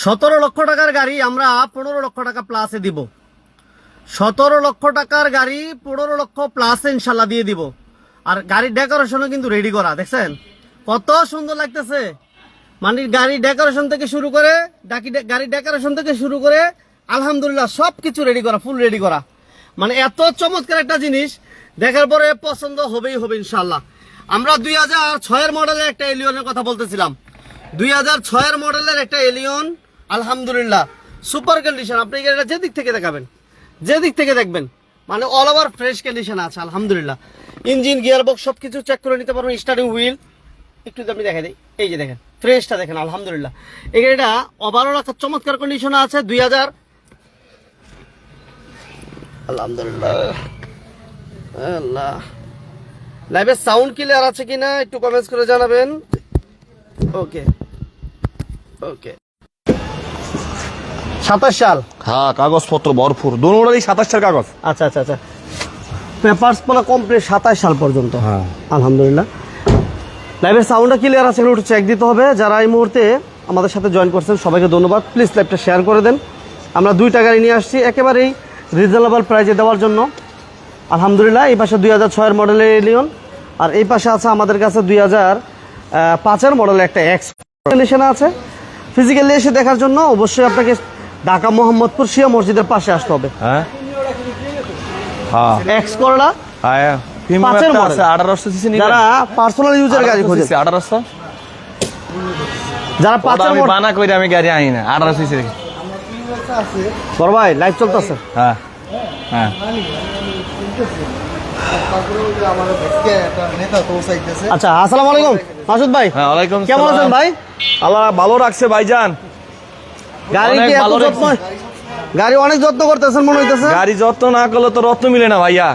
সতেরো লক্ষ টাকার গাড়ি আমরা পনেরো লক্ষ টাকা প্লাসে দিব। সতেরো লক্ষ টাকার গাড়ি পনেরো লক্ষ প্লাসে ইনশাল্লাহ দিয়ে দিব। আর গাড়ির ডেকোরেশনও কিন্তু রেডি করা, দেখছেন? কত সুন্দর লাগতেছে। মানে গাড়ি ডেকোরেশন থেকে শুরু করে, ডাকি গাড়ির ডেকোরেশন থেকে শুরু করে, আলহামদুলিল্লাহ সব কিছু রেডি করা ফুল রেডি করা। মানে এত চমৎকার একটা জিনিস, দেখার পরে পছন্দ হবেই হবে ইনশাল্লাহ। আমরা দুই হাজার ছয়ের মডেলের একটা এলিয়নের কথা বলতেছিলাম। দুই হাজার ছয়ের মডেলের একটা এলিয়ন আলহামদুলিল্লাহ সুপার কন্ডিশন আপনি এটা যে দিক থেকে দেখাবেন? যে দিক থেকে দেখবেন মানে অল ওভার ফ্রেশ কন্ডিশন আছে, আলহামদুলিল্লাহ। ইঞ্জিন গিয়ার বক্স সব কিছু চেক করে নিতে পারবেন স্টার্টিং হুইল একটু আপনি দেখাই দিই, এই যে দেখেন ফ্রেশটা দেখেন, আলহামদুলিল্লাহ। এই গাড়িটা ওভারঅল একটা চমৎকার কন্ডিশনে আছে, দুই হাজার। আলহামদুলিল্লাহ। আল্লাহ। লাইভের সাউন্ড ক্লিয়ার আছে কিনা একটু কমেন্টস করে জানাবেন। ওকে ওকে সাতাশ সাল? হ্যাঁ কাগজপত্র ভরপুর। দুটোরই সাতাশটার কাগজ। আচ্ছা আচ্ছা আচ্ছা। পেপারস পোলা কমপ্লিট সাতাশ সাল পর্যন্ত। হ্যাঁ। আলহামদুলিল্লাহ। লাইভের সাউন্ডটা ক্লিয়ার আছে একটু চেক দিতে হবে। যারা এই মুহূর্তে আমাদের সাথে জয়েন করছেন সবাইকে ধন্যবাদ। প্লিজ লাইভটা শেয়ার করে দেন। আমরা দুইটা গাড়ি নিয়ে আসছি একেবারেই রিজনেবল প্রাইজে দেওয়ার জন্য। আলহামদুলিল্লাহ এই পাশে দুই হাজার ছয়ের মডেলের এলিয়ন আর এই পাশে আছে আমাদের কাছে দুই হাজার পাঁচের মডেলের একটা এক্স আছে। ফিজিক্যালি এসে দেখার জন্য অবশ্যই আপনাকে ঢাকা মোহাম্মদপুর শিয়া মসজিদের পাশে আসতে হবে। হ্যাঁ? হ্যাঁ। এক্স করলা হ্যাঁ পাঁচের একটা আঠারোশো সিসি যারা পার্সোনাল ইউজার গাড়ি খোঁজে। আঠারোশো? যারা পাঁচের মডেল বানা করে আমি গাড়ি আনি না আঠারো সিসি বড় ভাই লাইভ চলতেছে। হ্যাঁ হ্যাঁ। আচ্ছা আসসালামু আলাইকুম। মাসুদ ভাই হ্যাঁ কেমন আছেন ভাই? আল্লাহ ভালো রাখছে ভাইজান। গাড়ি অনেক কি এত যত্ন গাড়ি অনেক যত্ন করতেছেন মনে হইতেছে? গাড়ি যত্ন না করলে তো রত্ন মিলে না ভাইয়া।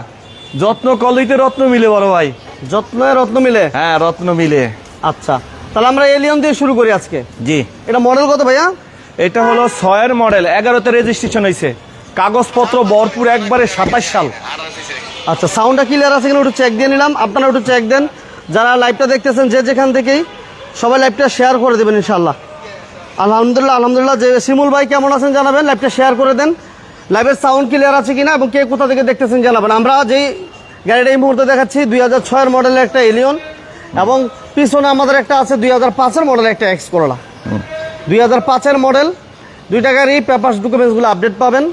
যত্ন করলেই তো রত্ন মিলে বড় ভাই। যত্নে রত্ন মিলে? হ্যাঁ রত্ন মিলে। আচ্ছা তাহলে আমরা এলিয়ন দিয়ে শুরু করি আজকে। জি। এটা মডেল কত ভাইয়া? এটা হলো ছয়ের মডেল এগারোতে রেজিস্ট্রেশন হয়েছে কাগজপত্র ভরপুর একবারে সাতাশ সাল। আচ্ছা সাউন্ডটা ক্লিয়ার আছে কিনা একটু চেক দিয়ে নিলাম। আপনারা একটু চেক দেন। যারা লাইভটা দেখতেছেন যে যেখান থেকেই সবাই লাইভটা শেয়ার করে দেবেন ইনশাল্লাহ আলহামদুলিল্লাহ আলহামদুলিল্লাহ। যে শিমুল ভাই কেমন আছেন জানাবেন লাইভটা শেয়ার করে দেন। লাইভের সাউন্ড ক্লিয়ার আছে কিনা এবং কে কোথা থেকে দেখতেছেন জানাবেন। আমরা যেই গাড়িটা এই মুহূর্তে দেখাচ্ছি দুই হাজার ছয়ের মডেলের একটা এলিয়ন এবং পিছনে আমাদের একটা আছে দুই হাজার পাঁচের মডেলের একটা এক্স করলা দুই হাজার পাঁচের মডেল দুইটা গাড়ি পেপার্স ডকুমেন্টসগুলো আপডেট পাবেন।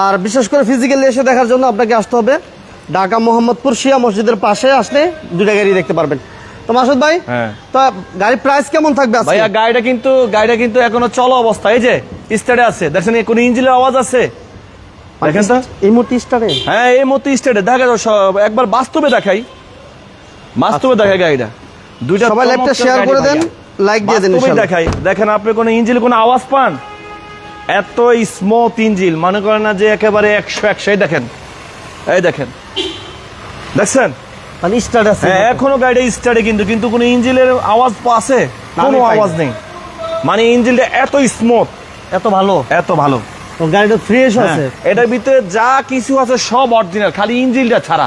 আর বিশেষ করে ফিজিক্যালি এসে দেখার জন্য আপনাকে আসতে হবে। ঢাকা মোহাম্মদপুর শিয়া মসজিদের পাশে আসলে দুইটা গাড়ি দেখতে পারবেন। তো মাসুদ ভাই হ্যাঁ। তো গাড়ির প্রাইস কেমন থাকবে আজকে? ভাইয়া গাড়িটা কিন্তু গাড়িটা কিন্তু এখনও চলো অবস্থা। এই যে স্টার্টে আছে। দেখছেন কোন ইঞ্জিনের আওয়াজ আছে? দেখেন তো। এই মুহূর্তে স্টারে হ্যাঁ এই মতো স্টার্টে দেখা যাও সব একবার বাস্তবে দেখাই। বাস্তবে দেখাই গাড়িটা। দুইটা সবাই লাইভটা শেয়ার করে দেন লাইক দিয়ে দেন ইনশাআল্লাহ। দেখাই। দেখেন আপনি কোনো ইঞ্জিল কোনো আওয়াজ পান? এত স্মুথ ইঞ্জিল মনে করেন না যে একেবারে একশো একশোই দেখেন। এই দেখেন। দেখছেন? মানে স্টার্ট আছে। হ্যাঁ এখনও গাড়িটা স্টার্টে কিন্তু কিন্তু কোনো ইঞ্জিনের আওয়াজ আছে। কোনো আওয়াজ নেই। মানে ইঞ্জিনটা এত স্মুথ এত ভালো? এত ভালো। তো গাড়িটা ফ্রেশ আছে। হ্যাঁ, এটার ভিতরে যা কিছু আছে সব অরিজিনাল খালি ইঞ্জিনটা ছাড়া।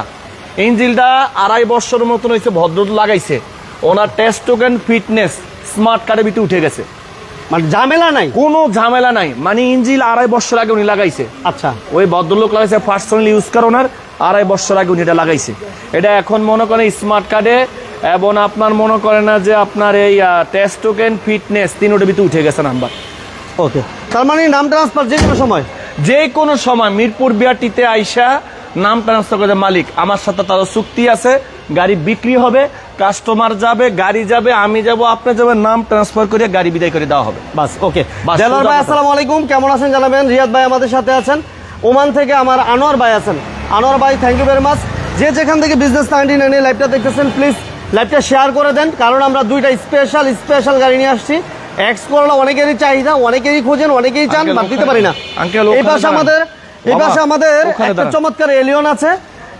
ইঞ্জিনটা আড়াই বছরের মতন হয়েছে ভদ্র লাগাইছে। ওনার টেস্ট টোকেন ফিটনেস স্মার্ট কার্ডের ভিতরে উঠে গেছে। মানে ঝামেলা নাই? কোনো ঝামেলা নাই। মানে ইঞ্জিন আড়াই বছর আগে উনি লাগাইছে। আচ্ছা। ওই ভদ্রলোক লাগাইছে পার্সোনালি ইউজ করে ওনার আড়াই বছর আগে উনি এটা লাগাইছে। এটা এখন মনে করেন স্মার্ট কার্ডে এবং আপনার মনে করেন না যে আপনার এই টেস্ট টোকেন ফিটনেস তিনোটার ভিতরে উঠে গেছে নাম্বার ওকে। তার মানে নাম ট্রান্সফার যে কোনো সময়? যে কোনো সময় মিরপুর বিআরটিতে আইসা নাম ট্রান্সফার করে মালিক। আমার সাথে তারও চুক্তি আছে গাড়ি বিক্রি হবে কাস্টমার যাবে গাড়ি যাবে আমি যাব আপনি যাবেন নাম ট্রান্সফার করে গাড়ি বিদায় করে দেওয়া হবে। বাস ওকে সোজা ভাই আসসালামু আলাইকুম কেমন আছেন জানাবেন? রিয়াদ ভাই আমাদের সাথে আছেন। ওমান থেকে আমার আনোয়ার ভাই আছেন। আনোয়ার ভাই থ্যাংক ইউ ভেরি মাচ যে যেখান থেকে বিজনেস নাইনটি নাইনে লাইভটা দেখতেছেন প্লিজ লাইভটা শেয়ার করে দেন। কারণ আমরা দুইটা স্পেশাল স্পেশাল গাড়ি নিয়ে আসছি। এক্স করলা অনেকেরই চাহিদা অনেকেরই খোঁজেন অনেকেই চান বাদ দিতে পারি না। এই পাশে আমাদের এই পাশে আমাদের একটা চমৎকার এলিয়ন আছে।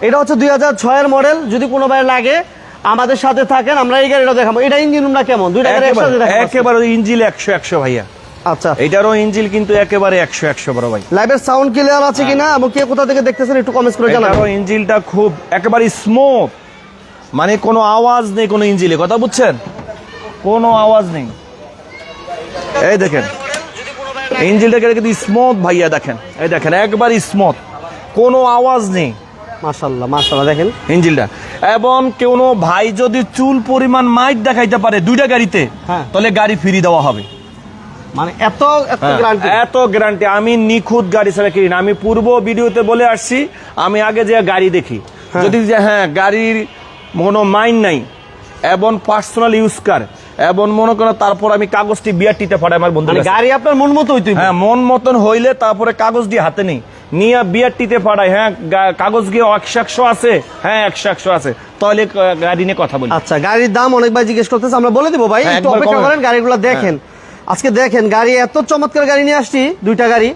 এটা হচ্ছে দুই হাজার ছয়ের মডেল। যদি কোনো ভাই লাগে আমাদের সাথে থাকেন আমরা এই গাড়িটা দেখাবো। এটা ইঞ্জিন রুমটা কেমন? দুইটা গাড়ি একসাথে একেবারে- ইঞ্জিল একশো একশো ভাইয়া। আচ্ছা। এইটারও ইঞ্জিল কিন্তু একেবারে একশো একশো বড় ভাই। লাইভের সাউন্ড ক্লিয়ার আছে কিনা এবং কে কোথা থেকে দেখতেছেন একটু কমেন্টস করে ইঞ্জিলটা খুব একেবারে স্মুথ মানে কোনো আওয়াজ নেই কোনো ইঞ্জিলে কথা বুঝছেন? কোনো আওয়াজ নেই। এই দেখেন। ইঞ্জিনটাকে কিন্তু স্মুথ ভাইয়া দেখেন। এই দেখেন একবার স্মুথ কোনো আওয়াজ নেই। মাশাল্লাহ মাশাল্লাহ দেখেন। ইঞ্জিনটা এবং কোনো ভাই যদি চুল পরিমাণ মাইট দেখাইতে পারে দুইটা গাড়িতে হ্যাঁ। তাহলে গাড়ি ফ্রি দেওয়া হবে। মানে এত এত হ্যাঁ, গ্যারান্টি আমি নিখুঁত গাড়ি ছাড়া কিনি না। আমি পূর্ব ভিডিওতে বলে আসছি আমি আগে যে গাড়ি দেখি। যদি যে হ্যাঁ গাড়ির কোনো মাইন নাই এবং পার্সোনাল ইউজ কার এবং মনে করেন তারপর আমি কাগজটি বিআরটিতে পাঠাই আমার বন্ধু মানে গাড়ি আপনার মন মতো হইতে হ্যাঁ মন মতন হইলে তারপরে কাগজ দিয়ে হাতে নেই। নিয়ে বিআরটিতে পাঠাই হ্যাঁ কাগজ গিয়ে একশো একশো আছে হ্যাঁ একশো একশো আছে। তাহলে গাড়ি নিয়ে কথা বলি। আচ্ছা গাড়ির দাম অনেক ভাই জিজ্ঞেস করতেছে আমরা বলে দিব ভাই হ্যাঁ, একটু অপেক্ষা করেন গাড়িগুলো দেখেন। আজকে দেখেন গাড়ি এত চমৎকার গাড়ি নিয়ে আসছি দুইটা গাড়ি।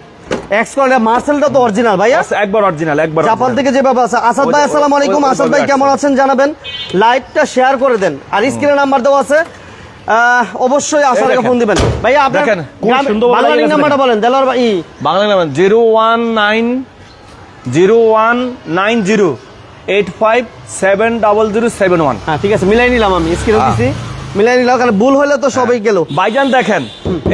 মার্সেলটা তো অরিজিনাল ভাইয়া। আচ্ছা, একবার অরিজিনাল একবার জাপান। থেকে যেভাবে আছে আসাদ ভাই আসসালামু আলাইকুম। আসাদ ভাই কেমন আছেন? জানাবেন। লাইভটা শেয়ার করে দেন। আর স্ক্রিনে নাম্বার দেওয়া আছে। অবশ্যই আসার দেখেন। ফোন দিবেন। ভাইয়া আপনার বাংলা নাম্বারটা বলেন দেলোয়ার ভাই। Bangla number zero one nine zero one nine zero eight five seven double zero seven one. হ্যাঁ ঠিক আছে মিলাই নিলাম আমি স্ক্রিনে হ্যাঁ। দিছি মিলাই নিলাম কারণ ভুল হলে তো সবাই গেল। বাইজান দেখেন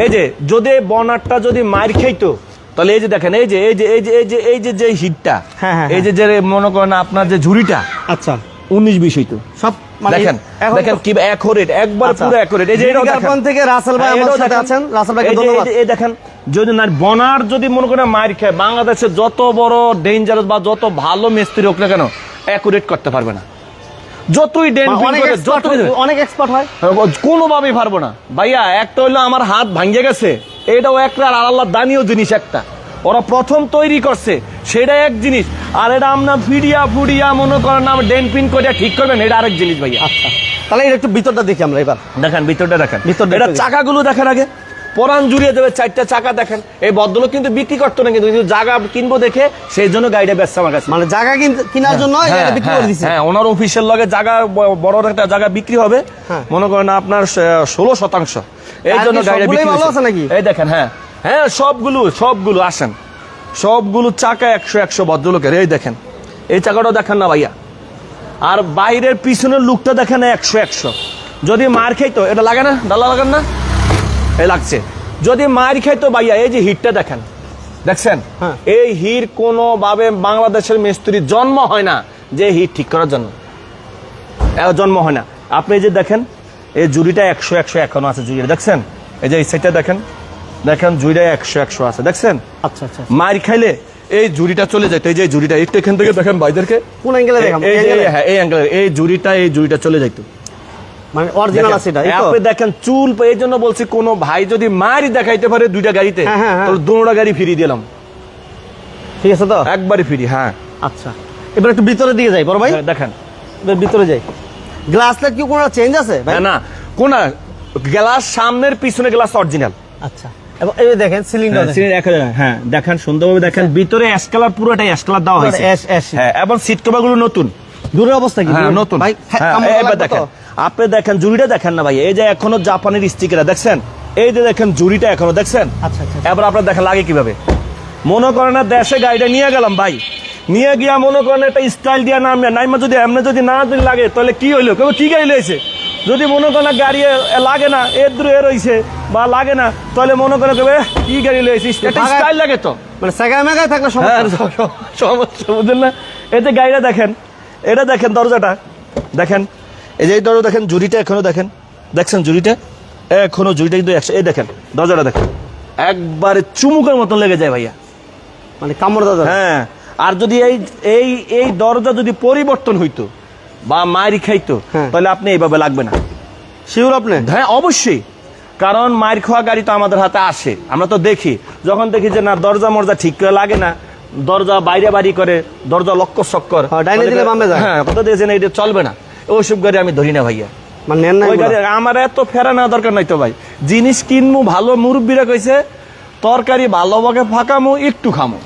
এই যে যদি বনারটা যদি মার খাইতো তাহলে এই যে দেখেন এই যে এই যে এই যে এই যে এই যে যে হিটটা হ্যাঁ, হ্যাঁ, এই যে যে মনে করেন আপনার যে ঝুড়িটা আচ্ছা। উনিশ বিশ হইতো। সব দেখেন এখন দেখেন তো- কি অ্যাকোরেট একবার আচ্ছা। পুরো অ্যাকোরেট এই যে থেকে রাসেল ভাই হ্যাঁ, আমার সাথে আছেন। রাসেল ভাইকে ধন্যবাদ। এই দেখেন যদি না বনার যদি মনে করেন মার খায় বাংলাদেশে যত বড় ডেঞ্জারাস বা যত ভালো মিস্ত্রি হোক না কেন অ্যাকুরেট করতে পারবে না। যতই ডেন মানে করে যতই অনেক এক্সপার্ট হয়। কোনোভাবেই পারব না। ভাইয়া একটা হইল আমার হাত ভাঙ্গে গেছে এটাও একটা আর আল্লাহ দানীয় জিনিস একটা। ওরা প্রথম তৈরি করছে। সেটা এক জিনিস। আর এটা আমরা ফিডিয়া ফুডিয়া মনে করেন আমার ডেন পিন করে ঠিক করবেন এটা আরেক জিনিস ভাইয়া। আচ্ছা তাহলে এটা একটু ভিতরটা দেখি আমরা এবার। দেখেন ভিতরটা দেখেন। ভিতরটা এটা। চাকাগুলো দেখেন আগে। পরান জুড়িয়ে দেবে চারটা চাকা দেখেন। এই ভদ্রলোক কিন্তু বিক্রি করতো না কিন্তু কিন্তু জায়গা কিনবো দেখে সেই জন্য গাড়িটা ব্যস্ত আমার কাছে। মানে জায়গা কিন- কেনার জন্য হ্যাঁ, বিক্রি করে হ্যাঁ, হ্যাঁ ওনার অফিসের লগে জায়গা বড় একটা জায়গা বিক্রি হবে। হ্যাঁ। মনে করেন আপনার ষোলো শতাংশ। এই জন্য গাড়িটা বিক্রি ভালো আছে নাকি? এই দেখেন হ্যাঁ। হ্যাঁ সবগুলো সবগুলো আসেন। সবগুলো চাকা একশো একশো ভদ্রলোকের এই দেখেন। এই চাকাটাও দেখেন না ভাইয়া। আর বাইরের পিছনের লুকটা দেখেন একশো একশো। যদি মার খাইতো এটা লাগে না? ডালা লাগান না? এই লাগছে। যদি মার খাইতো ভাইয়া এই যে হিটটা দেখেন। দেখছেন? হ্যাঁ। এই হিট কোনোভাবে বাংলাদেশের মিস্ত্রির জন্ম হয় না যে হিট ঠিক করার জন্য। এ জন্ম হয় না। আপনি যে দেখেন এই জুড়িটা একশো একশো এখনও আছে জুড়িটা দেখছেন? এই যে এই সাইডটা দেখেন। দেখেন জুড়িটা একশো একশো আছে দেখছেন? আচ্ছা আচ্ছা মার খাইলে এই জুড়িটা চলে যেত এই যে জুড়িটা একটু এখান থেকে দেখেন ভাইদেরকে। কোন অ্যাঙ্গেলে দেখাম এই হ্যাঁ অ্যাঙ্গেল এই জুড়িটা এই জুড়িটা চলে যাইতো। মানে অরিজিনাল আছে এটা আপনি দেখেন চুল এই জন্য বলছি কোন ভাই যদি মারি দেখাইতে পারে দুইটা গাড়িতে হ্যাঁ, হ্যাঁ, হ্যাঁ। তাহলে দুটা গাড়ি ফিরিয়ে দিলাম। ঠিক আছে তো? একবারই ফিরি হ্যাঁ। আচ্ছা। এবার একটু ভিতরে দিকে যাই বড় ভাই। দেখেন। এবার ভিতরে যাই। গ্লাসটা কি কোনো চেঞ্জ আছে ভাই? না কোন গ্লাস সামনের পিছনে গ্লাস অরিজিনাল আচ্ছা। এবং এই দেখেন হ্যাঁ দেখেন সুন্দরভাবে দেখেন। ভিতরে পুরোটাই দেওয়া হয়েছে। হ্যাঁ এবং সিট কভার নতুন। দূরের অবস্থা কি? হ্যাঁ নতুন। ভাই হ্যাঁ, এবার দেখেন। আপনি দেখেন জুড়িটা দেখেন না ভাই। এই যে এখনও জাপানের স্টিকার দেখছেন? এই যে দেখেন জুড়িটা এখনও দেখছেন? আচ্ছা, আচ্ছা, এবার আপনার দেখেন লাগে কীভাবে? মনে করেন না দেশে গাড়িটা নিয়ে গেলাম ভাই। নিয়ে গিয়া মনে করেন একটা স্টাইল দিয়া নাম নাইমা যদি এমনি যদি না যদি লাগে তাহলে কি হইল? কেউ কি গাড়ি লইছে? যদি মনে করেন না গাড়ি লাগে না এর দূরে এ রইছে বা লাগে না তাহলে মনে করে "এহ, কি গাড়ি ভাগায়- স্টাইল লাগে তো। মানে সেগায় মেগায় থাকলে হ্যাঁ সমস্যা বুঝলেন না? এই যে গাড়িটা দেখেন এটা দেখেন দরজাটা দেখেন। এই যে এই দরজা দেখেন জুড়িটা এখনও দেখেন। দেখছেন জুড়িটা এখনও জুড়িটা কিন্তু একশো এই দেখেন দরজাটা দেখেন। একবারে চুমুকের মতন লেগে যায় ভাইয়া। মানে কামড় দাদা হ্যাঁ আর যদি এই এই এই দরজা যদি পরিবর্তন হইতো বা মারি খাইতো হ্যাঁ। তাহলে আপনি এইভাবে লাগবে না। শিওর আপনি? হ্যাঁ অবশ্যই। কারণ মায়ের খাওয়া গাড়ি তো আমাদের হাতে আসে আমরা তো দেখি। যখন দেখি যে না দরজা মরজা ঠিক করে লাগে না দরজা বাইরে বাড়ি করে দরজা লক্ষ চক্কর হ্যাঁ। হ্যাঁ কথা দিয়েছেন এটা চলবে না। ওইসব গাড়ি আমি ধরি না ভাইয়া। মানে না আমার এত ফেরা নেওয়া দরকার নাই তো ভাই। জিনিস কিনমু ভালো মুরব্বীরা কইছে তরকারি ভালোভাবে ফাঁকামু একটু খামু।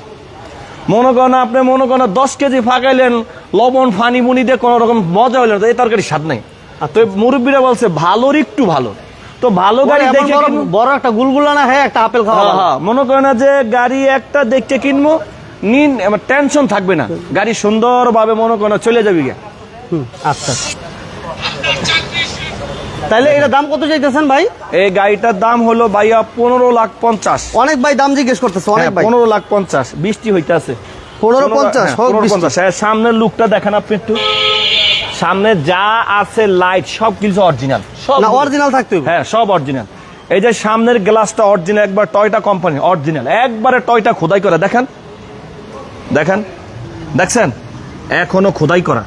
মনে করেন আপনি মনে করেন দশ কেজি ফাঁকাইলেন লবণ ফানি মুনি দিয়ে কোনো রকম মজা হইলেন এই তরকারি স্বাদ নাই। আর তো মুরব্বীরা বলছে ভালোর একটু ভালো। তো ভালো গাড়ি দেখে বড়- একটা গুলগুলা না হ্যাঁ একটা আপেল খাওয়া হ্যাঁ, হ্যাঁ, মনে করেন না যে গাড়ি একটা দেখতে কিনবো নিন টেনশন থাকবে না। গাড়ি সুন্দরভাবে মনে করেন চলে যাবি হুম, আচ্ছা। তাহলে এটা দাম কত চাইতেছেন ভাই? এই গাড়িটার দাম হলো ভাইয়া পনেরো লাখ পঞ্চাশ। অনেক ভাই দাম জিজ্ঞেস করতেছে অনেক হ্যাঁ, ভাই। পনেরো লাখ পঞ্চাশ বৃষ্টি হইতেছে। পনেরো পঞ্চাশ বৃষ্টি। পঞ্চাশ। হ্যাঁ, সামনের লুকটা দেখেন আপনি একটু। সামনে যা আছে লাইট সব কিছু অরিজিনাল সব অরিজিনাল থাকতে হ্যাঁ সব অরিজিনাল এই যে সামনের গ্লাসটা অরিজিনাল একবার টয়টা কোম্পানি অরিজিনাল একবারে টয়টা খোদাই করা দেখেন। দেখেন। দেখছেন? এখনও খোদাই করা।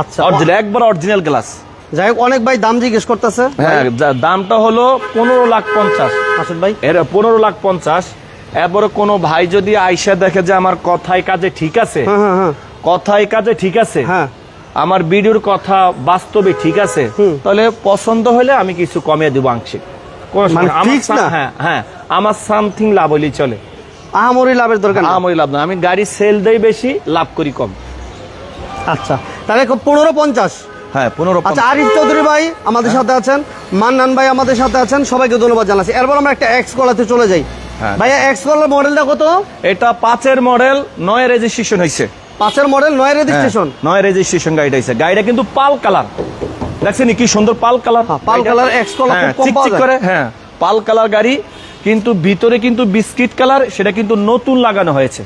আচ্ছা। অরিজিনাল একবার অরিজিনাল গ্লাস যাই হোক অনেক ভাই দাম জিজ্ঞেস করতেছে। হ্যাঁ দামটা হলো পনেরো লাখ পঞ্চাশ। আসল ভাই। এর পনেরো লাখ পঞ্চাশ। এরপরে কোনো ভাই যদি আইসা দেখে যে আমার কথায় কাজে ঠিক আছে হ্যাঁ হ্যাঁ হ্যাঁ। কথায় কাজে ঠিক আছে হ্যাঁ। আমার ভিডিওর কথা বাস্তবে ঠিক আছে তাহলে পছন্দ হলে আমি কিছু কমিয়ে দেবো আংশিক। মানে? হ্যাঁ হ্যাঁ আমার সামথিং লাভ হলেই চলে। আহামরি লাভের দরকার। আমার লাভ না আমি গাড়ি সেল দেই বেশি লাভ করি কম। আচ্ছা তাহলে পনেরো পঞ্চাশ। হ্যাঁ পনেরো আচ্ছা আরিফ চৌধুরী ভাই আমাদের সাথে আছেন মান্নান ভাই আমাদের সাথে আছেন সবাইকে ধন্যবাদ জানাচ্ছি। এরপর আমরা একটা এক্স কলাতে চলে যাই। হ্যাঁ। ভাইয়া এক্স কলার মডেলটা কত? এটা পাঁচের মডেল নয় রেজিস্ট্রেশন হয়েছে পাঁচের মডেল নয় হ্যাঁ, রেজিস্ট্রেশন নয় রেজিস্ট্রেশন গাড়িটা হয়েছে গাড়িটা কিন্তু পাল কালার। দেখছেন কি সুন্দর পাল কালার? হ্যাঁ, পাল কালার, হ্যাঁ, কম চিকচিক করে হ্যাঁ পাল কালার গাড়ি কিন্তু ভিতরে কিন্তু বিস্কিট কালার সেটা কিন্তু নতুন লাগানো হয়েছে।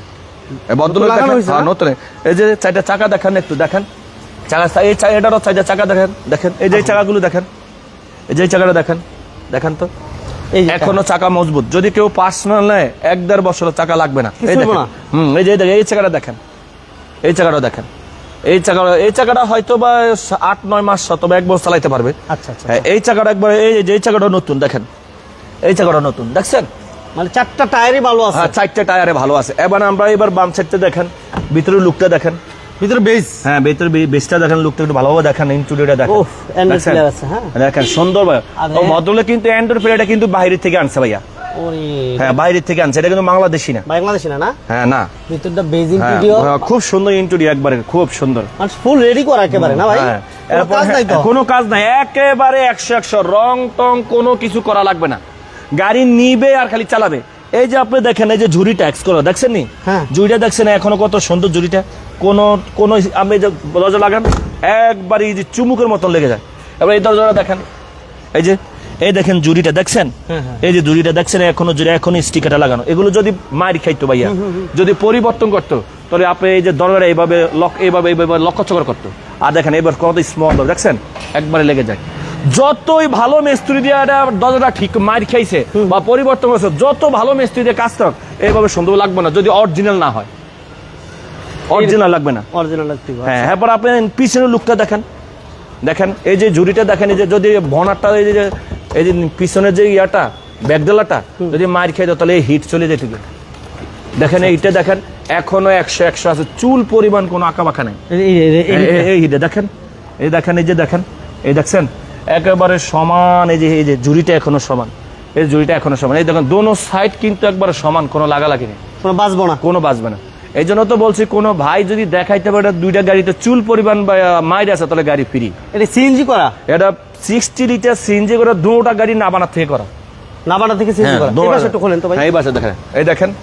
ভদ্রলোক লাগানো হয়েছে, হ্যাঁ, নতুন। এই যে চারটা চাকা দেখেন একটু দেখেন। চাকা এই এটারও চাকা দেখেন দেখেন। এই যে চাকাগুলো দেখেন। এই যে চাকাটা দেখেন দেখেন তো? এই এখনও চাকা। মজবুত। যদি কেউ পার্সোনাল নেয় এক দেড় বছর চাকা লাগবে না। এই দেখেন। না? হুম এই যে এই চাকাটা দেখেন। এই চাকাটা দেখেন। এই চাকাটা এই চাকাটা হয়তো বা আট নয় মাস অথবা এক বছর চালাইতে পারবে। আচ্ছা আচ্ছা হ্যাঁ, এই চাকাটা একবার এই যে এই চাকাটা নতুন দেখেন। এই চাকাটা নতুন দেখছেন? মানে চারটা টায়ারই ভালো আছে। হ্যাঁ চারটে টায়ারে ভালো আছে। এবার আমরা এবার বাম সাইডটা দেখেন ভিতরে লুকটা দেখেন। ভিতরে বেস হ্যাঁ ভিতরে বেসটা দেখেন লুকটা একটু ভালোভাবে দেখেন ইন্টুরিয়রটা দেখেন? আছে, হ্যাঁ। দেখেন সুন্দর ভাই। ও কিন্তু অ্যান্ড্রয়েড প্লেয়ারটা কিন্তু বাইরে থেকে আনছে ভাইয়া। হ্যাঁ বাইরে থেকে আনছে। এটা কিন্তু বাংলাদেশি না। বাংলাদেশি না না? হ্যাঁ না। ভিতরটা বেজিং হ্যাঁ, হ্যাঁ, খুব সুন্দর একবারে খুব সুন্দর। ফুল রেডি করা একেবারে না ভাই? হ্যাঁ, কোনো কাজ নাই তো? হ্যাঁ, কোনো কাজ নাই। একেবারে একশো একশো রং টং কোনো কিছু করা লাগবে না। গাড়ি নিবে আর খালি চালাবে। এই যে আপনি দেখেন এই যে ঝুড়িটা এক্স করা দেখছেন নি? হ্যাঁ। ঝুড়িটা দেখছেন এখনও কত সুন্দর ঝুড়িটা? কোন কোন আপনি যে দরজা লাগান একবার এই যে চুমুকের মতন লেগে যায়। এবার এই দরজাটা দেখেন। এই যে এই দেখেন জুড়িটা দেখছেন? হ্যাঁ, হ্যাঁ। এই যে জুড়িটা দেখছেন এখনও জুড়ি এখনও স্টিকারটা লাগানো। এগুলো যদি মারি খাইতো ভাইয়া যদি পরিবর্তন করতো তাহলে আপনি এই যে দরজাটা এইভাবে লক এইভাবে এইভাবে লক্ষ্য চকর করতো। আর দেখেন এবার কত স্মল দেখছেন? একবারে লেগে যায়। যতই ভালো মিস্ত্রি দিয়ে দরজাটা ঠিক মার খাইছে বা পরিবর্তন করেছে যত ভালো মিস্ত্রি দিয়ে কাজ থাক এইভাবে সুন্দর লাগবে না যদি অরিজিনাল না হয়। অরিজিনাল লাগবে না। অরিজিনাল হ্যাঁ এরপর আপনি পিছনের লুকটা দেখেন। দেখেন এই যে ঝুড়িটা দেখেন এই যে যদি ভনারটা এই যে এই যে পিছনের যে ইয়াটা ব্যাগডালাটা যদি মার খেয়ে দাও তাহলে এই হিট চলে যেত দেখেন এইটা দেখেন এখনও একশো একশো আছে। চুল পরিমাণ কোনো আঁকা বাঁকা নেই। এই- হিটে দেখেন এই দেখেন এই যে দেখেন এই দেখছেন একেবারে সমান এই যে এই যে ঝুড়িটা এখনও সমান। এই ঝুড়িটা এখনও সমান। এই দেখেন দোনো সাইড কিন্তু একবারে সমান কোনো লাগালাগি নেই। কোনো বাঁচবো না। কোনো বাঁচবে না। এই জন্য তো বলছি কোনো ভাই যদি দেখাইতে পারে দুইটা গাড়িতে চুল পরিমাণ মাইর আছে তাহলে গাড়ি ফ্রি। এটা সিএনজি করা? এটা সিক্সটি লিটার সিএনজি করে দুটা গাড়ি নাবানা থেকে করা। নাবাটা থেকে সিএনজি করা। এই দুটা- একটু খোলেন তো ভাই। হ্যাঁ, এই দেখেন। এই দেখেন।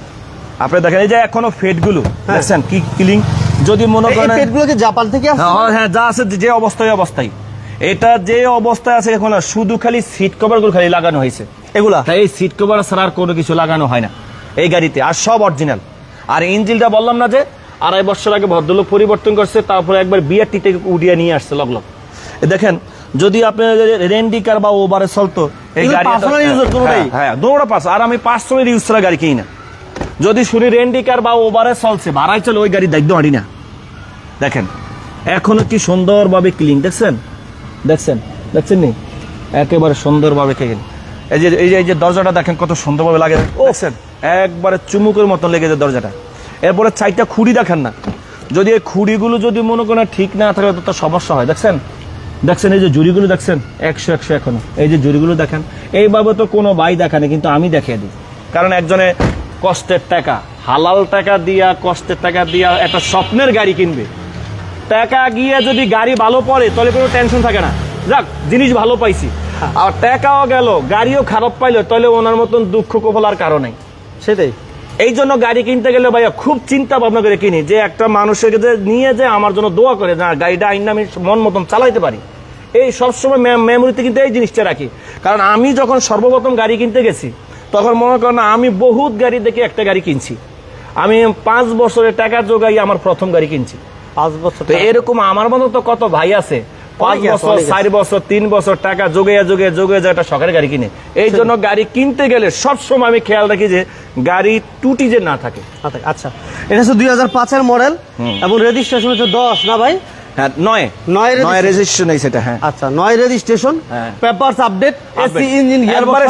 আপনি দেখেন এই যে এখনও ফেটগুলো দেখছেন কি কিলিং যদি মনে এই করেন পেটগুলো কি জাপান থেকে আসছে? হ্যাঁ হ্যাঁ যা আছে যে অবস্থায় অবস্থায়। এটা যে অবস্থায় আছে এখন শুধু খালি সিট কভারগুলো খালি লাগানো হয়েছে। এগুলা? এই সিট কভার ছাড়া আর কোনো কিছু লাগানো হয় না। এই গাড়িতে আর সব অরিজিনাল আর ইঞ্জিনটা বললাম না যে আড়াই বছর আগে ভদ্রলোক পরিবর্তন করছে তারপরে একবার বিআরটি থেকে উঠিয়ে নিয়ে আসছে লগ লগ। দেখেন যদি আপনি রেন্ডি কার বা ওভারে চলতো এই গাড়ি? হ্যাঁ দৌড়া পাস আর আমি পার্সোনাল ইউজ ছাড়া গাড়ি কিনি না। যদি শুনি রেন্ডি কার বা ওভারে চলছে ভাড়ায় চলে ওই গাড়ি দায়িত্ব আনি না। দেখেন এখনও কি সুন্দরভাবে ক্লিন দেখছেন? দেখছেন? দেখছেন নি? একেবারে সুন্দরভাবে ক্লিন এই যে এই যে এই যে দরজাটা দেখেন কত সুন্দরভাবে লাগে। দেখছেন? একবারে চুমুকের মতন লেগে যায় দরজাটা। এরপরে চারটা খুঁড়ি দেখেন না। যদি এই খুঁড়িগুলো যদি মনে করেন ঠিক না থাকে, তো সমস্যা হয়। দেখছেন? দেখছেন এই যে জুড়িগুলো দেখছেন? একশো একশো এখনও। এই যে জুড়িগুলো দেখেন। এইভাবে তো কোনো ভাই দেখানে কিন্তু আমি দেখিয়ে দিই। কারণ একজনে কষ্টের টাকা, হালাল টাকা দিয়া, কষ্টের টাকা দিয়া একটা স্বপ্নের গাড়ি কিনবে। টাকা গিয়ে যদি গাড়ি ভালো পড়ে, তাহলে কোনো টেনশন থাকে না। যাক, জিনিস ভালো পাইছি। আর টাকাও গেল, গাড়িও খারাপ পাইলো, তাহলে ওনার মতন দুঃখ কপালার কারণ নেই। সেটাই। এই জন্য গাড়ি কিনতে গেলে ভাইয়া খুব চিন্তা ভাবনা করে কিনি যে একটা মানুষের যে নিয়ে যে আমার জন্য দোয়া করে না গাড়িটা আইন আমি মন মতন চালাইতে পারি। এই সবসময় মেমোরিতে কিন্তু এই জিনিসটা রাখি। কারণ আমি যখন সর্বপ্রথম গাড়ি কিনতে গেছি তখন মনে করেন না, আমি বহুত গাড়ি দেখে একটা গাড়ি কিনছি। আমি পাঁচ বছরের টাকা জোগাই আমার প্রথম গাড়ি কিনছি। পাঁচ বছর তো এরকম আমার মতো তো কত ভাই আছে পাঁচ বছর চার বছর তিন বছর টাকা যোগে যোগে যোগে যোগে একটা শখের গাড়ি কিনে। এই জন্য গাড়ি কিনতে গেলে সবসময় আমি খেয়াল রাখি যে গাড়ি টুটি যে না থাকে। আচ্ছা, এটা হচ্ছে দুই হাজার পাঁচের মডেল এবং রেজিস্ট্রেশন হচ্ছে দশ না ভাই? হ্যাঁ নয়। নয় নয় রেজিস্ট্রেশন এই সেটা হ্যাঁ। আচ্ছা নয় রেজিস্ট্রেশন হ্যাঁ। পেপারস আপডেট এসি ইঞ্জিন একবারে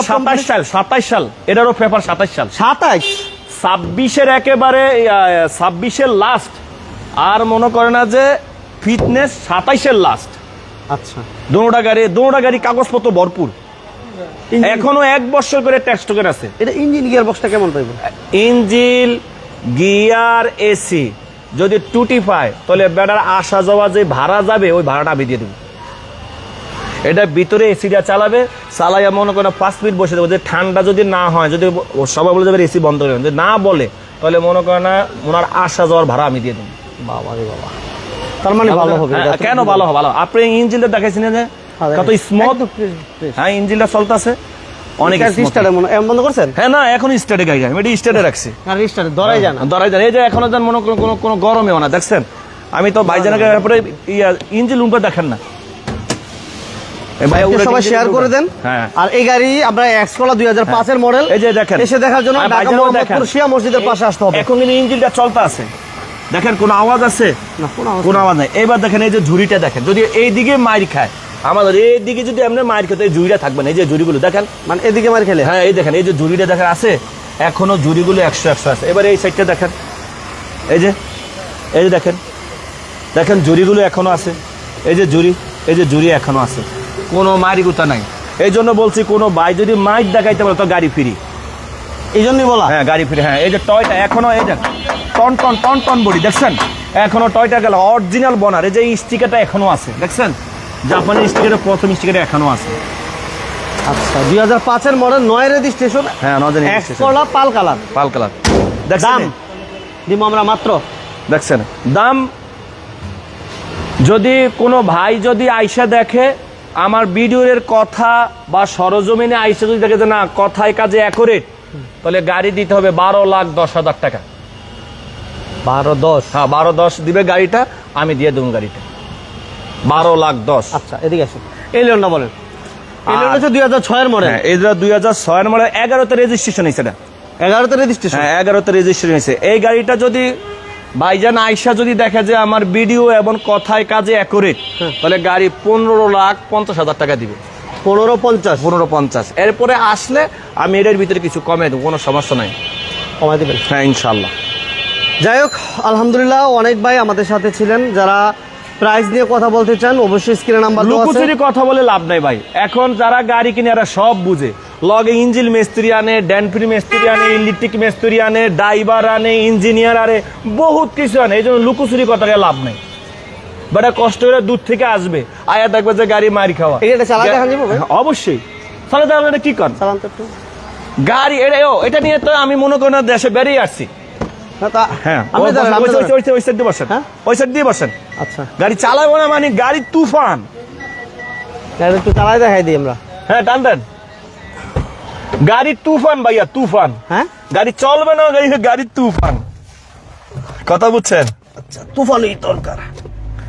সাতাশ সাল এটারও পেপার সাতাশ সাল। সাতাইশ? ছাব্বিশের একেবারে ছাব্বিশের লাস্ট আর মনে করে না যে ফিটনেস সাতাইশের লাস্ট আচ্ছা। দোনোটা গাড়ি দোনোটা গাড়ি কাগজপত্র ভরপুর। এখনও এক বছর করে ট্যাক্স টোকেন আছে। এটা ইঞ্জিন গিয়ার বক্সটা কেমন পাইব? ইঞ্জিল গিয়ার এসি যদি টুটি পায় তাহলে বেটার আসা যাওয়া যে ভাড়া যাবে ওই ভাড়াটা আমি দিয়ে দেবো। এটা ভিতরে এসিটা চালাবে চালাইয়া মনে করেন পাঁচ মিনিট বসে দেবো। যে ঠান্ডা যদি না হয় যদি সবাই বলে যাবে এসি বন্ধ করে যদি না বলে তাহলে মনে করে না ওনার আসা যাওয়ার ভাড়া আমি দিয়ে দেবো। বাবা রে বাবা। তার মানে ভালো হবে হ্যাঁ, কেন ভালো হবে? ভালো আপনি ইঞ্জিনটা দেখাইছেন যে কত স্মুথ। হ্যাঁ ইঞ্জিনটা চলতেছে। অনেক এটা মনে- এমন বন্ধ করছেন? হ্যাঁ না এখন স্টার্টে গাড়ি আমি এটা স্টার্টে রাখছি। আর রিস্টারে ধরাই যায় না। ধরাই এই যে এখনও যেন মনে কোনো কোনো গরমেও না দেখছেন? আমি তো ভাইজানকে ইয়া ইঞ্জিন রুমটা দেখেন না। সবাই শেয়ার করে দেন। হ্যাঁ। আর এই গাড়ি আমরা দুই হাজার পাঁচের মডেল এই যে দেখেন। এসে দেখার জন্য ঢাকা মসজিদের পাশে আসতে হবে। এখন কিন্তু ইঞ্জিনটা চলতে আছে। দেখেন কোনো আওয়াজ আছে? না কোনো আওয়াজ নাই। এবার দেখেন এই যে ঝুড়িটা দেখেন যদি এই দিকে মাইর খায় আমাদের এই দিকে যদি আপনি মাইর খেতে এই ঝুড়িটা থাকবে না এই যে ঝুড়িগুলো দেখেন। মানে এদিকে মার খেলে? হ্যাঁ এই দেখেন এই যে ঝুড়িটা দেখেন আছে এখনও ঝুড়িগুলো একশো একশো আছে। এবার এই সাইডটা দেখেন এই যে এই যে দেখেন দেখেন ঝুড়িগুলো এখনও আছে এই যে ঝুড়ি এই যে ঝুড়ি এখনও আছে। কোনো মারি গুতা নাই। এই জন্য বলছি কোনো ভাই যদি মাইক দেখাইতে পারে তো গাড়ি ফিরি। এই জন্যই বলা। হ্যাঁ গাড়ি ফিরি হ্যাঁ এই যে টয়টা এখনও এই যে টন টন টন টন বডি দেখছেন? এখনও টয়টা গেল অরিজিনাল বনার এই যে স্টিকারটা এখনও আছে দেখছেন? জাপানের স্টিকারের প্রথম স্টিকারটা এখনও আছে। আচ্ছা দুই হাজার পাঁচের মডেল নয় রেজিস্ট্রেশন হ্যাঁ কলা পাল কালার। পাল কালার। দাম? দিব আমরা মাত্র। দেখছেন? দাম যদি কোনো ভাই যদি আইসা দেখে আমার ভিডিওর কথা বা সরজমিনে আইসা যদি দেখে যে না কথায় কাজে অ্যাকোরেট তাহলে গাড়ি দিতে হবে বারো লাখ দশ হাজার টাকা। বারো দশ। হ্যাঁ বারো দশ দিবে গাড়িটা আমি দিয়ে দেবো গাড়িটা। বারো লাখ দশ। আচ্ছা এদিকে আসুন। এই লোনটা বলেন। এই লোন হচ্ছে দুই হাজার ছয়ের মডেল হ্যাঁ এটা দুই হাজার ছয়ের মডেল এগারোতে রেজিস্ট্রেশন হয়েছে এটা। এগারোতে রেজিস্ট্রেশন হ্যাঁ এগারোতে রেজিস্ট্রেশন হয়েছে। এই গাড়িটা যদি ভাইজান আইসা যদি দেখে যে আমার ভিডিও এবং কথায় কাজে অ্যাকুরেট হ্যাঁ। তাহলে গাড়ি পনেরো লাখ পঞ্চাশ হাজার টাকা দিবে। পনেরো পঞ্চাশ? পনেরো পঞ্চাশ। এরপরে আসলে আমি এটার ভিতরে কিছু কমে দেবো কোনো সমস্যা নাই। কমাই দেবেন। হ্যাঁ ইনশাল্লাহ যাই হোক আলহামদুলিল্লাহ অনেক ভাই আমাদের সাথে ছিলেন। যারা প্রাইস নিয়ে কথা বলতে চান অবশ্যই স্ক্রিনে নাম্বার লুকোচুরি কথা বলে লাভ নাই ভাই। এখন যারা গাড়ি কিনে এরা সব বুঝে। লগে ইঞ্জিল মিস্ত্রি আনে ড্যানফ্রি মিস্ত্রি আনে ইলেকট্রিক মিস্ত্রি আনে ড্রাইভার আনে ইঞ্জিনিয়ার আনে বহুত কিছু আনে। এই জন্য লুকোচুরি কথা লাভ নাই। বেটা কষ্ট করে দূর থেকে আসবে। আয়া দেখবে যে গাড়ি মারি খাওয়া। এটা ভাই? হ্যাঁ, অবশ্যই। এটা কি কর? গাড়ি এটা ও, এটা নিয়ে তো আমি মনে করি না দেশে বেরিয়ে আসছি। হ্যাঁ। ওই- সাইড দিয়ে বসেন। হ্যাঁ? ওই সাইড দিয়ে বসেন। আচ্ছা। গাড়ি চালাবো না মানে গাড়ি তুফান। একটু চালাই দেখাই দিই আমরা। হ্যাঁ টান দেন। গাড়ি তুফান ভাইয়া তুফান। হ্যাঁ? গাড়ি চলবে না গাড়ি গাড়ি তুফান। কথা বুঝছেন? আচ্ছা তুফানই দরকার।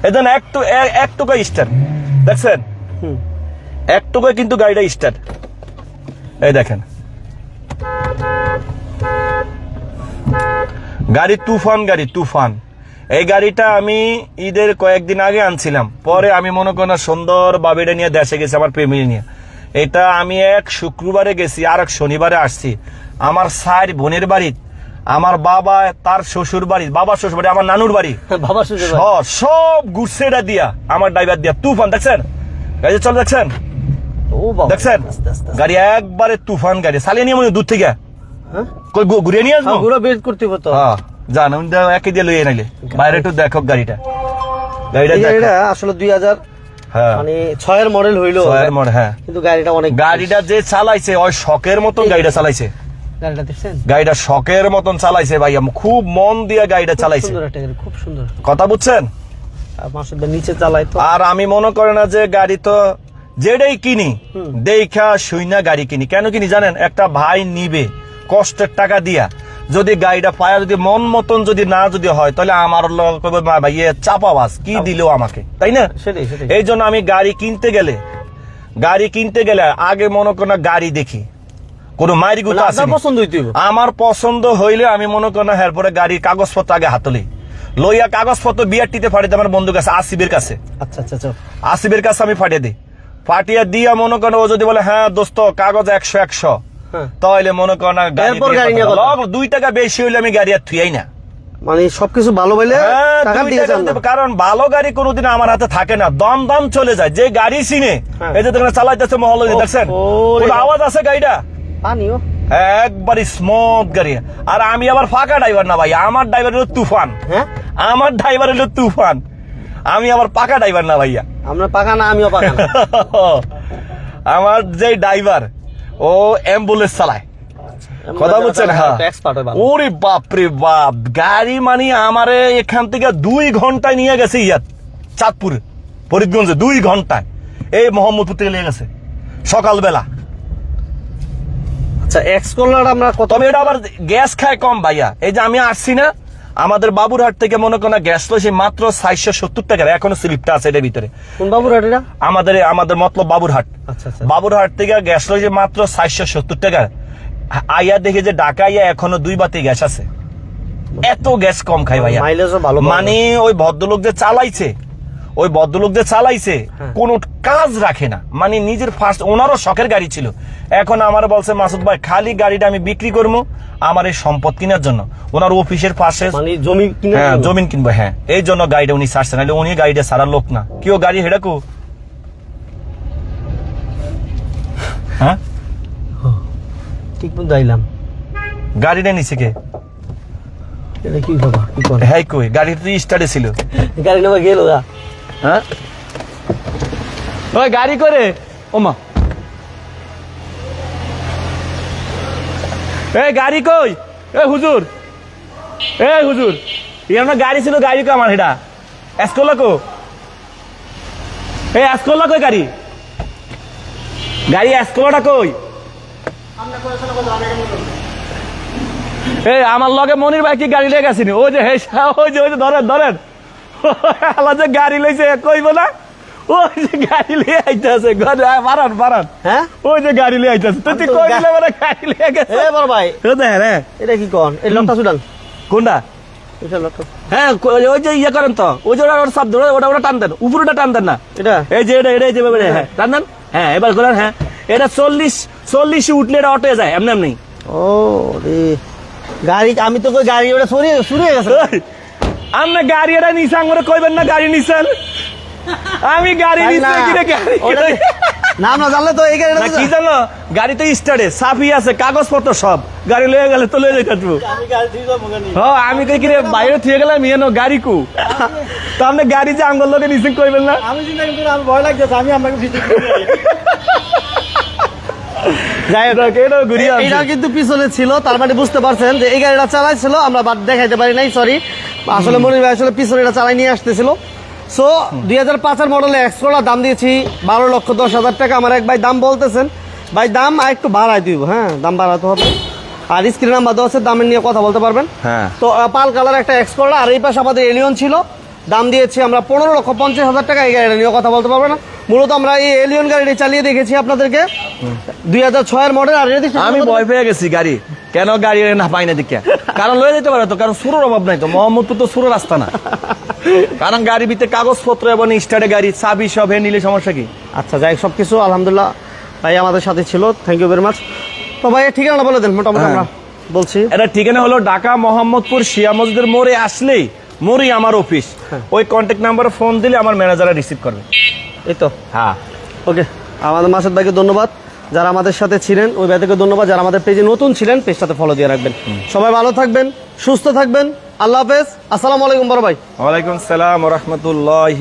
এজন এক এক টুকা দেখছেন? হুম। এক টুকায় কিন্তু গাড়িটা স্টার্ট। এই দেখেন। গাড়ি তুফান গাড়ি তুফান। এই গাড়িটা আমি ঈদের কয়েকদিন আগে আনছিলাম। পরে আমি মনে করি না সুন্দর বাবিটা নিয়ে দেশে গেছি আমার ফ্যামিলি নিয়ে। এটা আমি এক শুক্রবারে গেছি আর এক শনিবারে আসছি। আমার সার বোনের বাড়ি আমার বাবা তার শ্বশুর বাড়ি বাবার শ্বশুর বাড়ি আমার নানুর বাড়ি। বাবা সুযোগ সব সব গুড়ছেটা দিয়া আমার ড্রাইভার দিয়া তুফান দেখছেন? গাড়ি চল দেখছেন? দেখছেন। গাড়ি একবারে তুফান গাড়ি চালিয়ে নিয়ে মনে দূর থেকে। কই গু- ঘুরিয়ে নিয়ে আসব? হ্যাঁ, ঘুরে বের করতে হতো হ্যাঁ জান দিয়ে লইয়ে নাইলে বাইরে একটু দেখো গাড়িটা। গাড়িটা দেখো। গাড়িটা আসলে দুই হাজার হ্যাঁ। মানে ছয়ের মডেল হইল। ছয়ের মোড়, হ্যাঁ। কিন্তু গাড়িটা অনেক গাড়িটা যে চালাইছে ওই শখের মতন গাড়িটা চালাইছে। গাড়িটা দেখছেন? গাড়িটা শখের মতন চালাইছে ভাইয়া খুব মন দিয়ে গাড়িটা চালাইছে। খুব সুন্দর। কথা বুঝছেন? নিচে চালাই তো। আর আমি মনে করি না যে গাড়ি তো যেটাই কিনি দেখা শুইনা গাড়ি কিনি। কেন কিনি জানেন? একটা ভাই নিবে। কষ্টের টাকা দিয়া যদি গাড়িটা পায়া যদি মন মতন যদি না যদি হয় তাহলে আমার লোক কইবে, ভাই চাপাবাস কি দিলেও আমাকে? তাই না? এই জন্য আমি গাড়ি কিনতে গেলে গাড়ি কিনতে গেলে আগে মনে করি গাড়ি দেখি। কোনো মানে আছে পছন্দ হইতে আমার পছন্দ হইলে আমি মনে করি না এরপরে গাড়ির কাগজপত্র আগে হাতলি লইয়া কাগজপত্র বিআরটিতে ফাটিতে আমার বন্ধু কাছে আসিবের কাছে। আচ্ছা আচ্ছা আচ্ছা। আসিবের কাছে আমি ফাটিয়ে দিই ফাটিয়ে দিয়া মনে করেন ও যদি বলে হ্যাঁ দোস্ত কাগজ একশো একশো। তাহলে মনে করেন না দুই টাকা বেশি হইলে আমি গাড়ি আর থুয়াই না। মানে সবকিছু ভালো বলে হ্যাঁ। কারণ ভালো গাড়ি কোনোদিন আমার হাতে থাকে না। দম দম চলে যায়। যে গাড়ি চিনে হ্যাঁ। এই যে দেখেন চালাইতেছে মহল দেখছেন। আওয়াজ আছে গাড়িটা? পানিও। একবারই স্মুথ গাড়ি। আর আমি আবার ফাঁকা ড্রাইভার না ভাই আমার ড্রাইভার হলো তুফান। হ্যাঁ? আমার ড্রাইভার হলো তুফান। আমি আবার পাকা ড্রাইভার না ভাইয়া। আমরা পাকা না আমিও পাকা না। আমার যে ড্রাইভার ও অ্যাম্বুলেন্স চালায়। কথা বলছেন হ্যাঁ। ওরে বাপ রে বাপ গাড়ি মানে আমারে এখান থেকে দুই ঘন্টায় নিয়ে গেছে ইয়াত চাঁদপুর ফরিদগঞ্জে দুই ঘন্টায়। এই মোহাম্মদপুর থেকে নিয়ে গেছে সকালবেলা। আচ্ছা এক্স কলার আমরা কত এটা আবার গ্যাস খায় কম ভাইয়া। এই যে আমি আসছি না আমাদের বাবুরহাট থেকে মনে করেন গ্যাস লইছে মাত্র সাতশো সত্তর টাকার এখনও স্লিপটা আছে এটার ভিতরে। এটা? আমাদের আমাদের মতলব বাবুরহাট। আচ্ছা আচ্ছা। বাবুরহাট থেকে গ্যাস লইছে মাত্র সাতশো সত্তর টাকার। আইয়া দেখে যে ঢাকা আইয়া এখনও দুই বাতি গ্যাস আছে। এত গ্যাস কম খাই ভাইয়া। ভালো মানে ওই ভদ্রলোক যে চালাইছে ওই ভদ্রলোক যে চালাইছে। হ্যাঁ। কোন কাজ রাখে না। মানে নিজের ফার্স্ট ওনারও শখের গাড়ি ছিল। এখন আমার বলছে মাসুদ ভাই খালি গাড়িটা আমি বিক্রি করব আমার এই সম্পদ কেনার জন্য। ওনার অফিসের পাশে মানে জমি কিনে হ্যাঁ? জমিন কিনবো হ্যাঁ। এই জন্য গাড়িটা উনি ছাড়ছে নাহলে উনি গাড়িটা সারার লোক না। কেউ গাড়ি হেডাকু হ্যাঁ? ঠিক মতো আইলাম। গাড়িটা নিছে কে? এটা কি বাবা কি করে? হ্যাঁ কই। তো স্টার্টে ছিল। গাড়ি নেওয়া গেল হ্যাঁ? ওই গাড়ি করে। ওমা এই গাড়ি কই? এ হুজুর। এ হুজুর। এমন গাড়ি ছিল, গাড়ি কো আমার এটা এসকোলা কো? এই এসকোলা কই গাড়ি? গাড়ি এসকোলাটা কই? এই আমার লগে মনির ভাই কি গাড়ি লেগে গেছিনি ওই যে হে ওই যে ওই যে, ধরেন ধরেন। আল্লাহ যে গাড়ি লইছে কইব না? ওই যে গাড়ি লিয়ে আইতাছে ঘরে বাড়ান বাড়ান হ্যাঁ ওই যে গাড়ি লিয়ে আইতাছে। তুই তুই কই দিলে মানে গাড়ি লিয়ে গেছে এ বড় ভাই। ও দেখ রে এটা কি কোন? এই লকটা সুডান কোনটা? হ্যাঁ ওই যে ইয়ে করেন তো ওই যে ওটা ওটা ওটা ওটা টান দেন। উপরটা টান দেন না। এটা? এই যে এটা এটা এই যে হ্যাঁ। টান দেন? হ্যাঁ এবার হ্যাঁ। এটা চল্লিশ চল্লিশ উঠলে এটা অটো যায় এমনি এমনি। ও রে। গাড়ি আমি তো কই গাড়ি ওটা সরিয়ে সরিয়ে গেছে। আপনি গাড়ি এটা নিছেন করে কইবেন না গাড়ি নিছেন? আমি গাড়ি? নিছে কি গাড়ি? নাম না জানলে তো এই গাড়িটা কি জানো? গাড়িতে স্টার্টে সাফি আছে কাগজপত্র সব। গাড়ি লয়ে গেলে তো লয়ে যাইতে পারব। আমি গাড়ি কই কি রে বাইরে থিয়ে গেলাম ইয়ে নো গাড়ি কু। তো আপনি গাড়ি যে আঙ্গল লোকে নিছেন কইবেন না? আমি চিন্তা কিন্তু আমি ভয় লাগতেছে আমি আপনাকে ঘুরিয়ে এটা কিন্তু পিছনে ছিল তার মানে বুঝতে পারছেন যে এই গাড়িটা চালাইছিল আমরা বাদ দেখাইতে পারি নাই সরি আসলে মনির ভাই আসলে পিছনে এটা চালাই নিয়ে আসতেছিল। সো দুই হাজার পাঁচের মডেলে এক্সট্রা দাম দিয়েছি বারো লক্ষ দশ হাজার টাকা। আমার এক ভাই দাম বলতেছেন ভাই দাম আর একটু বাড়াই দিব। হ্যাঁ দাম বাড়াতে হবে। আর স্ক্রিন নাম্বার দেওয়া আছে দামের নিয়ে কথা বলতে পারবেন। হ্যাঁ। তো পাল কালার একটা এক্সকোলা আর এই পাশে আমাদের এলিয়ন ছিল। দাম দিয়েছি আমরা পনেরো লক্ষ পঞ্চাশ হাজার টাকা। এই গাড়িটা নিয়ে কথা বলতে পারব না। মূলত আমরা এই এলিয়ন গাড়িটি চালিয়ে দেখেছি আপনাদেরকে। দুই হাজার ছয়ের মডেল আর আমি? ভয় পেয়ে গেছি গাড়ি। কেন গাড়ি না পাই না দিকে? কারণ লয়ে যেতে পারে তো কারণ সুরের অভাব নাই তো। মোহাম্মদপুর তো সুরের রাস্তা না। কারণ গাড়ি ভিতরে কাগজপত্র এবং স্টার্টে গাড়ি চাবি সব হে নিলে সমস্যা কি? আচ্ছা যাই সব কিছু আলহামদুলিল্লাহ ভাই আমাদের সাথে ছিল। থ্যাংক ইউ ভেরি মাচ তো ভাই ঠিকানা বলে দেন মোটামুটি হ্যাঁ। আমরা বলছি। এটা ঠিকানা হলো ঢাকা মোহাম্মদপুর শিয়া মসজিদের মোড়ে আসলেই মোড়ই আমার অফিস। ওই কন্ট্যাক্ট নাম্বারে ফোন দিলে আমার ম্যানেজাররা রিসিভ করবে। এই তো। হ্যাঁ। ওকে আমাদের মাসুদ ভাইকে ধন্যবাদ। যারা আমাদের সাথে ছিলেন ওই ব্যাধিকে ধন্যবাদ। যারা আমাদের পেজে নতুন ছিলেন পেজটাতে ফলো দিয়ে রাখবেন। সবাই ভালো থাকবেন সুস্থ থাকবেন। আল্লাহ হাফেজ। আসসালামু আলাইকুম বড় ভাই। ওয়ালাইকুম সালাম রহমতুল্লাহ